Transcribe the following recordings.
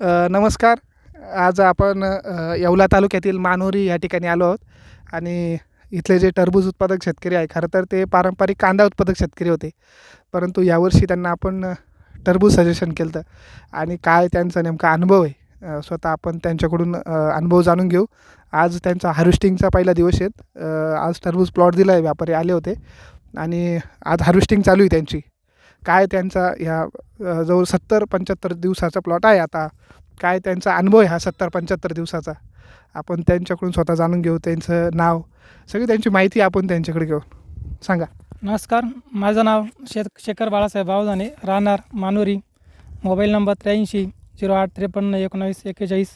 नमस्कार. आज आपण येवला तालुक्यातील मानोरी या ठिकाणी आलो आहोत. आणि इथले जे टरबूज उत्पादक शेतकरी आहे खरं तर ते पारंपरिक कांदा उत्पादक शेतकरी होते. परंतु यावर्षी त्यांना आपण टरबूज सजेशन केलं होतं आणि काय त्यांचा नेमका अनुभव आहे स्वतः आपण त्यांच्याकडून अनुभव जाणून घेऊ. आज त्यांचा हार्वेस्टिंगचा पहिला दिवस आहेत. आज टरबूज प्लॉट दिला आहे व्यापारी आले होते. आणि आज हार्वेस्टिंग चालू आहे त्यांची. काय त्यांचा ह्या जवळ सत्तर पंच्याहत्तर दिवसाचा प्लॉट आहे आता. काय त्यांचा अनुभव आहे हा सत्तर पंच्याहत्तर दिवसाचा? आपण त्यांच्याकडून स्वतः जाणून घेऊ त्यांचं नाव. सगळी त्यांची माहिती आपण त्यांच्याकडे घेऊ. सांगा. नमस्कार. माझं नाव शेत शेखर बाळासाहेब भावजाने राहणार मानोरी. मोबाईल नंबर त्र्याऐंशी झिरो आठ त्रेपन्न एकोणावीस एक्केचाळीस.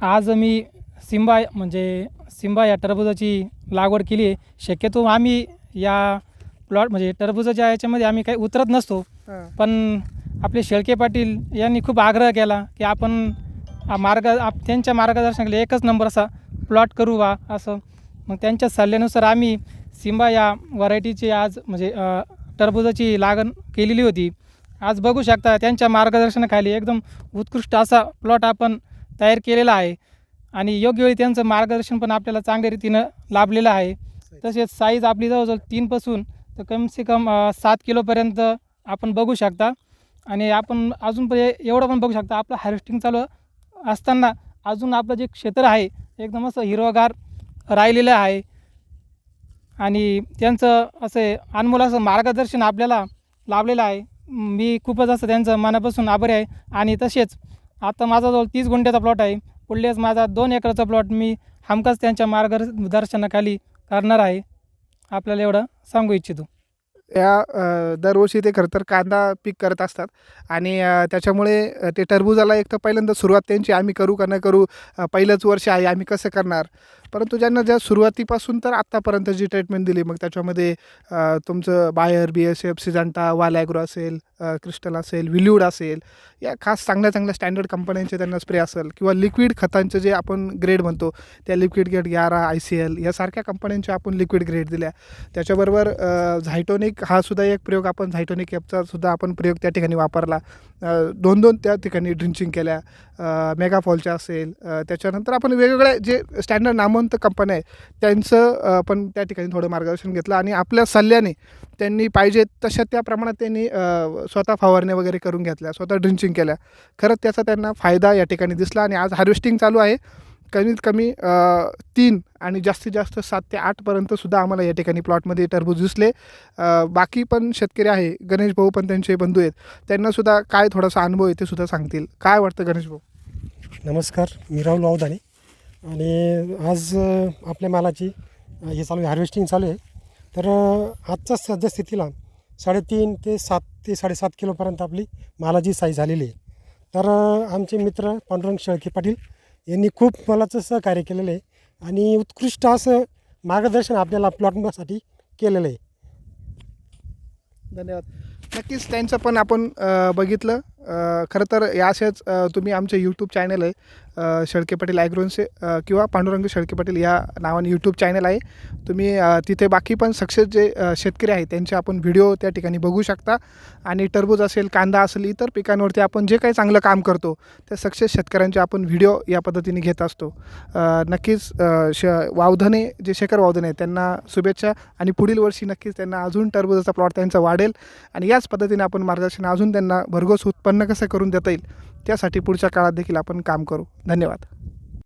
आज मी सिंबा म्हणजे सिंबा या टरबुजाची लागवड केली आहे. शक्यतो आम्ही या प्लॉट म्हणजे टरबुजाच्या याच्यामध्ये आम्ही काही उतरत नसतो. पण आपले शेळके पाटील यांनी खूप आग्रह केला की आपण मार्ग आप त्यांच्या मार्गदर्शनाखाली एकच नंबर असा प्लॉट करू बा असं. मग त्यांच्या सल्ल्यानुसार आम्ही सिंबा या व्हरायटीची आज म्हणजे टरबुजाची लागण केलेली होती. आज बघू शकता त्यांच्या मार्गदर्शनाखाली एकदम उत्कृष्ट असा प्लॉट आपण तयार केलेला आहे. आणि योग्य वेळी त्यांचं मार्गदर्शन पण आपल्याला चांगल्या रीतीनं लाभलेलं आहे. तसेच साईज आपली जवळजवळ तीनपासून तर कम से कम सात किलोपर्यंत आपण बघू शकता. आणि आपण अजून पण एवढं पण बघू शकता आपलं हार्वेस्टिंग चालू असताना अजून आपलं जे क्षेत्र आहे एकदम असं हिरवगार राहिलेलं आहे. आणि त्यांचं असे अनमोल असं मार्गदर्शन आपल्याला लाभलेलं आहे. मी खूपच असं त्यांचं मनापासून आभारी आहे. आणि तसेच आता माझा जवळ तीस गुंठ्याचा प्लॉट आहे. पुढलेच माझा दोन एकराचा प्लॉट मी हमखास त्यांच्या मार्गदर्शनाखाली करणार आहे. आपल्याला एवढं सांगू इच्छितो. या दरवर्षी ते खरं तर कांदा पीक करत असतात. आणि त्याच्यामुळे ते टरबुजाला एक तर पहिल्यांदा सुरुवात त्यांची आम्ही करू का नाही करू पहिलंच वर्ष आहे आम्ही कसं करणार? परंतु ज्यांना ज्या सुरुवातीपासून तर आत्तापर्यंत जी ट्रीटमेंट दिली मग त्याच्यामध्ये तुमचं Bayer B S F Syngenta Valagro असेल क्रिस्टल असेल विल्यूड असेल या खास चांगल्या चांगल्या स्टँडर्ड कंपन्यांचे त्यांना स्प्रे असेल किंवा लिक्विड खतांचे जे आपण ग्रेड म्हणतो त्या लिक्विड ग्रेड ग्यारा आय सी एल यासारख्या कंपन्यांच्या आपण लिक्विड ग्रेड दिल्या. त्याच्याबरोबर झायटोनिक हा सुद्धा एक प्रयोग आपण झायटोनिक ॲपचा सुद्धा आपण प्रयोग त्या ठिकाणी वापरला. दोन दोन त्या ठिकाणी ड्रिंचिंग केल्या मेगाफॉलच्या असेल त्याच्यानंतर आपण वेगवेगळ्या जे स्टँडर्ड नामवंत कंपन्या आहेत. त्यांचं पण त्या ठिकाणी थोडं मार्गदर्शन घेतलं आणि आपल्या सल्ल्याने त्यांनी पाहिजे तशा त्या प्रमाणात त्यांनी स्वतः फवारण्या वगैरे करून घेतल्या स्वतः ड्रिंचिंग केल्या. खरंच त्याचा त्यांना फायदा या ठिकाणी दिसला आणि आज हार्वेस्टिंग चालू आहे. कमीत कमी तीन आणि जास्तीत जास्त सात ते आठपर्यंत सुद्धा आम्हाला या ठिकाणी प्लॉटमध्ये टरबूज दिसले. बाकी पण शेतकरी आहे गणेश भाऊ पण त्यांचे बंधू आहेत. त्यांनासुद्धा काय थोडासा अनुभव आहे ते सुद्धा सांगतील. काय वाटतं गणेश भाऊ? नमस्कार मी राहुल अवधाने आणि आज आपल्या मालाची हे चालू आहे हार्वेस्टिंग चालू आहे. तर आजच्या सध्या स्थितीला साडेतीन ते सात ते साडेसात किलोपर्यंत आपली मालाची साईज झालेली आहे. तर आमचे मित्र पांडुरंग शेळके पाटील यांनी खूप मलाचं सहकार्य केलेलं आहे आणि उत्कृष्ट असं मार्गदर्शन आपल्याला प्लॉटसाठी केलेलं आहे. धन्यवाद. नक्कीच त्यांचं पण आपण बघितलं. खरं तर या असेच तुम्ही आमचे यूट्यूब चॅनल आहे शेळके पाटील ॲग्रोनचे किंवा पांडुरंग शेळके पाटील या नावाने यूट्यूब चॅनल आहे. तुम्ही तिथे बाकी पण सक्सेस जे शेतकरी आहेत त्यांचे आपण व्हिडिओ त्या ठिकाणी बघू शकता. आणि टरबूज असेल कांदा असेल इतर पिकांवरती आपण जे काही चांगलं काम करतो त्या सक्सेस शेतकऱ्यांचे आपण व्हिडिओ या पद्धतीने घेत असतो. नक्कीच श वावधने जे शेखर वावधने आहेत त्यांना शुभेच्छा. आणि पुढील वर्षी नक्कीच त्यांना अजून टरबूजाचा प्लॉट त्यांचा वाढेल. आणि याच पद्धतीने आपण मार्गदर्शन अजून त्यांना भरघोस उत्पन्न कसं करून देता येईल त्यासाठी पुढच्या काळात देखील आपण काम करू. धन्यवाद.